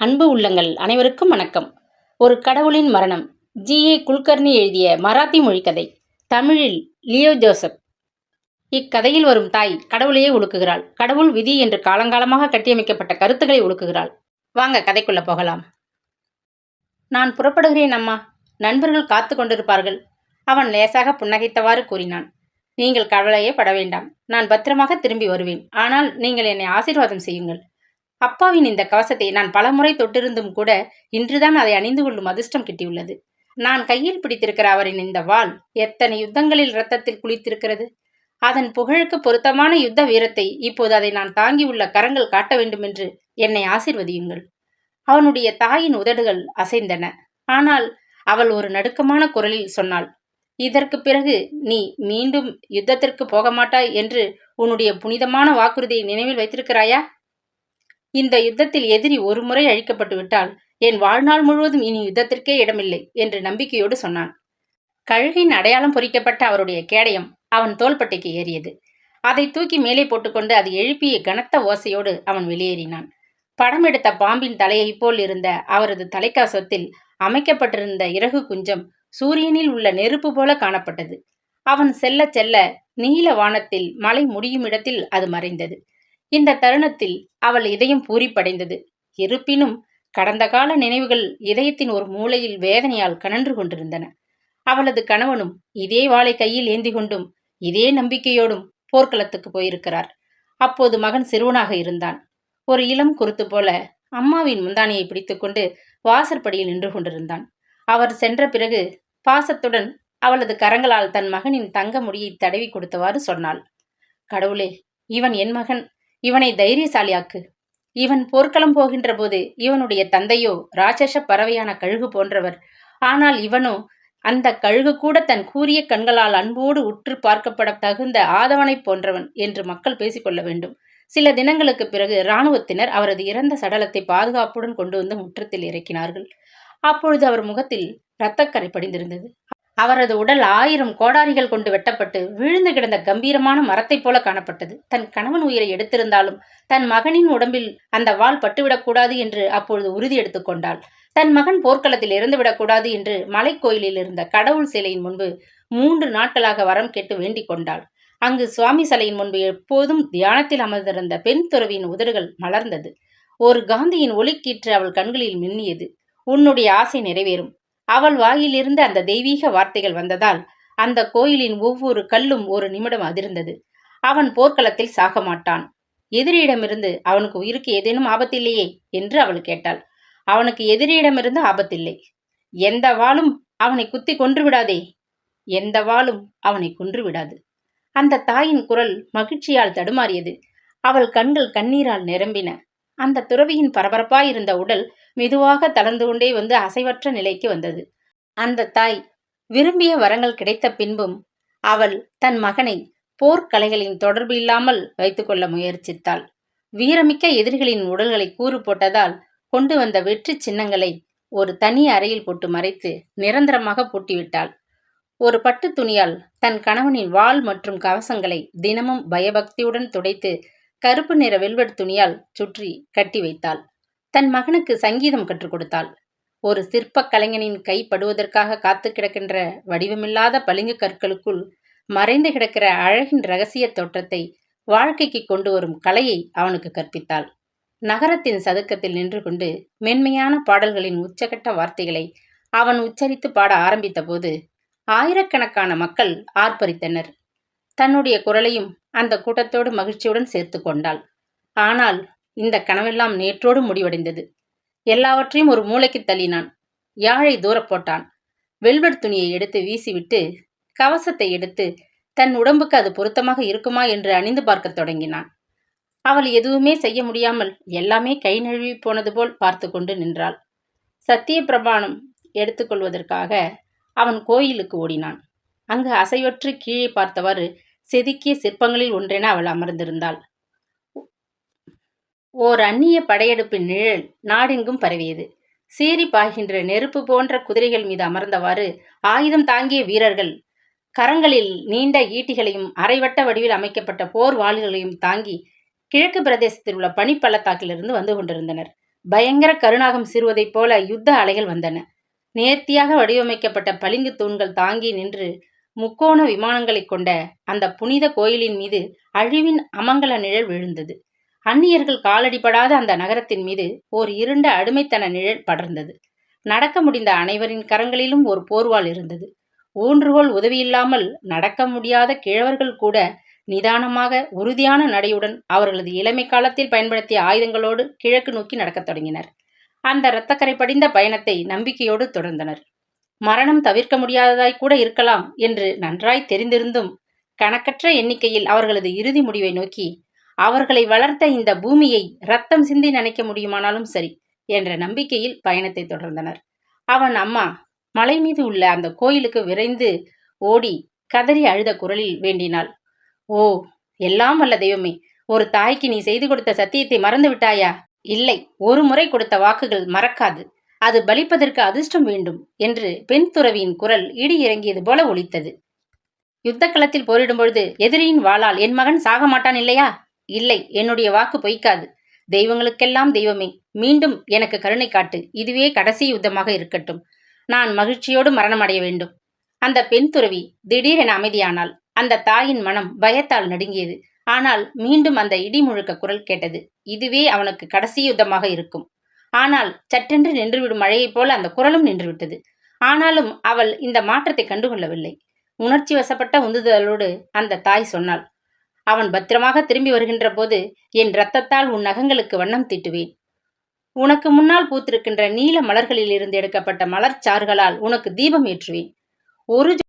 அன்பு உள்ளங்கள் அனைவருக்கும் வணக்கம். ஒரு கடவுளின் மரணம். ஜி. ஏ. குல்கர்னி எழுதிய மராத்தி மொழி கதை தமிழில் லியோ ஜோசப். இக்கதையில் வரும் தாய் கடவுளையே ஒழுக்குகிறாள். கடவுள் விதி என்று காலங்காலமாக கட்டியமைக்கப்பட்ட கருத்துக்களை ஒழுக்குகிறாள். வாங்க கதைக்குள்ள போகலாம். நான் புறப்படுகிறேன் அம்மா. நண்பர்கள் காத்து கொண்டிருப்பார்கள். அவன் லேசாக புன்னகைத்தவாறு கூறினான். நீங்கள் கவலையே பட வேண்டாம். நான் பத்திரமாக திரும்பி வருவேன். ஆனால் நீங்கள் என்னை ஆசீர்வாதம் செய்யுங்கள். அப்பாவின் இந்த கவசத்தை நான் பலமுறை தொட்டிருந்தும் கூட இன்றுதான் அதை அணிந்து கொள்ளும் அதிர்ஷ்டம் கிட்டியுள்ளது. நான் கையில் பிடித்திருக்கிற அவரின் இந்த வாள் எத்தனை யுத்தங்களில் இரத்தத்தில் குளித்திருக்கிறது? அதன் புகழுக்கு பொருத்தமான யுத்த வீரத்தை இப்போது அதை நான் தாங்கியுள்ள கரங்கள் காட்ட வேண்டுமென்று என்னை ஆசிர்வதியுங்கள். அவனுடைய தாயின் உதடுகள் அசைந்தன. ஆனால் அவள் ஒரு நடுக்கமான குரலில் சொன்னாள் இதற்கு பிறகு நீ மீண்டும் யுத்தத்திற்கு போக மாட்டாய் என்று உன்னுடைய புனிதமான வாக்குறுதியை நினைவில் வைத்திருக்கிறாயா? இந்த யுத்தத்தில் எதிரி ஒருமுறை அழிக்கப்பட்டு விட்டால் என் வாழ்நாள் முழுவதும் இனி யுத்தத்திற்கே இடமில்லை என்று நம்பிக்கையோடு சொன்னான். கழுகின் அடையாளம் பொறிக்கப்பட்ட அவருடைய கேடயம் அவன் தோள்பட்டைக்கு ஏறியது. அதை தூக்கி மேலே போட்டுக்கொண்டு அது எழுப்பிய கனத்த ஓசையோடு அவன் வெளியேறினான். படம் எடுத்த பாம்பின் தலையைப் போல் இருந்த அவரது தலைக்காசத்தில் அமைக்கப்பட்டிருந்த இறகு குஞ்சம் சூரியனில் உள்ள நெருப்பு போல காணப்பட்டது. அவன் செல்ல செல்ல நீல வானத்தில் மலை முடியும் இடத்தில் அது மறைந்தது. இந்த தருணத்தில் அவள் இதயம் பூரிப்படைந்தது. இருப்பினும் கடந்த கால நினைவுகள் இதயத்தின் ஒரு மூலையில் வேதனையால் கனன்று கொண்டிருந்தன. அவளது கணவனும் இதே வாளை கையில் ஏந்தி கொண்டும் இதே நம்பிக்கையோடும் போர்க்களத்துக்கு போயிருக்கிறார். அப்போது மகன் சிறுவனாக இருந்தான். ஒரு இளம் குருத்து போல அம்மாவின் முந்தானியை பிடித்துக்கொண்டு வாசற்படியில் நின்று கொண்டிருந்தான். அவர் சென்ற பிறகு பாசத்துடன் அவளது கரங்களால் தன் மகனின் தங்க முடியை தடவி கொடுத்தவாறு சொன்னாள். கடவுளே இவன் என் மகன். இவனை தைரியசாலியாக்கு. இவன் போர்க்களம் போகின்ற போது இவனுடைய தந்தையோ ராட்சச பறவையான கழுகு போன்றவர். ஆனால் இவனோ அந்த கழுகு கூட தன் கூறிய கண்களால் அன்போடு உற்று பார்க்கப்பட தகுந்த ஆதவனைப் போன்றவன் என்று மக்கள் பேசிக்கொள்ள வேண்டும். சில தினங்களுக்கு பிறகு இராணுவத்தினர் அவரது இறந்த சடலத்தை பாதுகாப்புடன் கொண்டு வந்து முற்றத்தில் இறக்கினார்கள். அப்பொழுது அவர் முகத்தில் இரத்தக்கரை படிந்திருந்தது. அவரது உடல் ஆயிரம் கோடாரிகள் கொண்டு வெட்டப்பட்டு விழுந்து கிடந்த கம்பீரமான மரத்தைப் போல காணப்பட்டது. தன் கணவன் உயிரை எடுத்திருந்தாலும் தன் மகனின் உடம்பில் அந்த வாள் பட்டுவிடக்கூடாது என்று அப்பொழுது உறுதி எடுத்துக்கொண்டாள் தன் மகன் போர்க்களத்தில் இறந்துவிடக்கூடாது என்று மலைக்கோயிலில் இருந்த கடவுள் சிலையின் முன்பு மூன்று நாட்களாக வரம் கேட்டு வேண்டிக் கொண்டாள். அங்கு சுவாமி சிலையின் முன்பு எப்போதும் தியானத்தில் அமர்ந்திருந்த பெண் துறவியின் உதடுகள் மலர்ந்தது. ஒரு காந்தியின் ஒளிக்கீற்று அவள் கண்களில் மின்னியது. உன்னுடைய ஆசை நிறைவேறும். அவள் வாயிலிருந்து அந்த தெய்வீக வார்த்தைகள் வந்ததால் அந்த கோயிலின் ஒவ்வொரு கல்லும் ஒரு நிமிடம் அதிர்ந்தது. அவன் போர்க்களத்தில் சாக மாட்டான். எதிரியிடமிருந்து அவனுக்கு உயிருக்கு ஏதேனும் ஆபத்தில்லையே? என்று அவள் கேட்டாள். அவனுக்கு எதிரியிடமிருந்து ஆபத்தில்லை. எந்த வாளும் அவனை குத்தி கொன்று விடாதே எந்த வாளும் அவனை கொன்று விடாது அந்த தாயின் குரல் மகிழ்ச்சியால் தடுமாறியது. அவள் கண்கள் கண்ணீரால் நிரம்பின. அந்த துறவியின் பரபரப்பாயிருந்த உடல் மெதுவாக தளர்ந்து கொண்டே வந்து அசைவற்ற நிலைக்கு வந்தது. அந்த தாய் விரும்பிய வரங்கள் கிடைத்த பின்பும் அவள் தன் மகனை போர்க்கலைகளின் தொடர்பு இல்லாமல் வைத்துக்கொள்ள முயற்சித்தாள். வீரமிக்க எதிரிகளின் உடல்களை கூறு போட்டதால் கொண்டு வந்த வெற்றி சின்னங்களை ஒரு தனி அறையில் போட்டு மறைத்து நிரந்தரமாக பூட்டிவிட்டாள். ஒரு பட்டு துணியால் தன் கணவனின் வாள் மற்றும் கவசங்களை தினமும் பயபக்தியுடன் துடைத்து கருப்பு நிற வெல்வெட் துணியால் சுற்றி கட்டி வைத்தாள். தன் மகனுக்கு சங்கீதம் கற்றுக் கொடுத்தாள். ஒரு சிற்பக் கலைஞனின் கை படுவதற்காக காத்து கிடக்கின்ற வடிவமில்லாத பளிங்கு கற்களுக்குள் மறைந்து கிடக்கிற அழகின் ரகசிய தோற்றத்தை வாழ்க்கைக்கு கொண்டு வரும் கலையை அவனுக்கு கற்பித்தாள். நகரத்தின் சதுக்கத்தில் நின்று கொண்டு மென்மையான பாடல்களின் உச்சகட்ட வார்த்தைகளை அவன் உச்சரித்து பாட ஆரம்பித்தபோது ஆயிரக்கணக்கான மக்கள் ஆர்ப்பரித்தனர். தன்னுடைய குரலையும் அந்த கூட்டத்தோடு மகிழ்ச்சியுடன் சேர்த்து கொண்டாள். ஆனால் இந்த கனவெல்லாம் நேற்றோடு முடிவடைந்தது. எல்லாவற்றையும் ஒரு மூளைக்கு தள்ளினான். யாழை தூரப் போட்டான். வெல்வெட் துணியை எடுத்து வீசிவிட்டு கவசத்தை எடுத்து தன் உடம்புக்கு அது பொருத்தமாக இருக்குமா? என்று அணிந்து பார்க்கத் தொடங்கினான். அவள் எதுவுமே செய்ய முடியாமல் எல்லாமே கை நழுவி போனது போல் பார்த்து கொண்டு நின்றாள். சத்திய பிரமாணம் எடுத்துக்கொள்வதற்காக அவன் கோயிலுக்கு ஓடினான். அங்கு அசைவற்று கீழே பார்த்தவாறு செதுக்கிய சிற்பங்களில் ஒன்றென அவள் அமர்ந்திருந்தாள். ஓர் அந்நிய படையெடுப்பின் நிழல் நாடெங்கும் பரவியது. சீறி பாய்கின்ற நெருப்பு போன்ற குதிரைகள் மீது அமர்ந்தவாறு ஆயுதம் தாங்கிய வீரர்கள் கரங்களில் நீண்ட ஈட்டிகளையும் அரைவட்ட வடிவில் அமைக்கப்பட்ட போர் வாள்களையும் தாங்கி கிழக்கு பிரதேசத்தில் உள்ள பனிப்பள்ளத்தாக்கிலிருந்து வந்து கொண்டிருந்தனர். பயங்கர கருணாகம் சீறுவதைப் போல யுத்த அலைகள் வந்தன. நேர்த்தியாக வடிவமைக்கப்பட்ட பளிங்கு தூண்கள் தாங்கி நின்று முக்கோண விமானங்களைக் கொண்ட அந்த புனித கோயிலின் மீது அழிவின் அமங்கல நிழல் விழுந்தது. அந்நியர்கள் காலடிபடாத அந்த நகரத்தின் மீது ஓர் இருண்ட அடிமைத்தன நிழல் படர்ந்தது. நடக்க முடிந்த அனைவரின் கரங்களிலும் ஒரு போர்வால் இருந்தது. ஊன்றுகோல் உதவியில்லாமல் நடக்க முடியாத கிழவர்கள் கூட நிதானமாக உறுதியான நடையுடன் அவர்களது இளமை காலத்தில் பயன்படுத்திய ஆயுதங்களோடு கிழக்கு நோக்கி நடக்கத் தொடங்கினர். அந்த இரத்தக்கரை படிந்த பயணத்தை நம்பிக்கையோடு தொடர்ந்தனர். மரணம் தவிர்க்க முடியாததாய் கூட இருக்கலாம் என்று நன்றாய் தெரிந்திருந்தும் கணக்கற்ற எண்ணிக்கையில் அவர்களது இறுதி முடிவை நோக்கி அவர்களை வளர்த்த இந்த பூமியை ரத்தம் சிந்தி நினைக்க முடியுமானாலும் சரி என்ற நம்பிக்கையில் பயணத்தை தொடர்ந்தனர். அவன் அம்மா மலை மீது உள்ள அந்த கோயிலுக்கு விரைந்து ஓடி கதறி அழுத குரலில் வேண்டினாள். ஓ எல்லாம் வல்ல தெய்வமே ஒரு தாய்க்கு நீ செய்து கொடுத்த சத்தியத்தை மறந்து விட்டாயா? இல்லை ஒரு முறை கொடுத்த வாக்குகள் மறக்காது. அது பலிப்பதற்கு அதிர்ஷ்டம் வேண்டும் என்று பெண் துறவியின் குரல் இடி இறங்கியது போல ஒலித்தது. யுத்த களத்தில் போரிடும் பொழுது எதிரியின் வாளால் என் மகன் சாக மாட்டான் இல்லையா? இல்லை என்னுடைய வாக்கு பொய்க்காது. தெய்வங்களுக்கெல்லாம் தெய்வமே. மீண்டும் எனக்கு கருணை காட்டு. இதுவே கடைசி யுத்தமாக இருக்கட்டும். நான் மகிழ்ச்சியோடு மரணம் அடைய வேண்டும். அந்த பெண் துறவி திடீரென அமைதியானாள் அந்த தாயின் மனம் பயத்தால் நடுங்கியது. ஆனால் மீண்டும் அந்த இடி முழுக்க குரல் கேட்டது. இதுவே அவனுக்கு கடைசி யுத்தமாக இருக்கும். ஆனால் சட்டென்று நின்றுவிடும் மழையைப் போல அந்த குரலும் நின்றுவிட்டது. ஆனாலும் அவள் இந்த மாற்றத்தை கண்டுகொள்ளவில்லை. உணர்ச்சி வசப்பட்ட உந்துதலோடு அந்த தாய் சொன்னாள் அவன் பத்திரமாக திரும்பி வருகின்ற போது என் இரத்தத்தால் உன் நகங்களுக்கு வண்ணம் தீட்டுவேன். உனக்கு முன்னால் பூத்திருக்கின்ற நீல மலர்களில் இருந்து எடுக்கப்பட்ட மலர்ச்சாறுகளால் உனக்கு தீபம் ஏற்றுவேன். ஒரு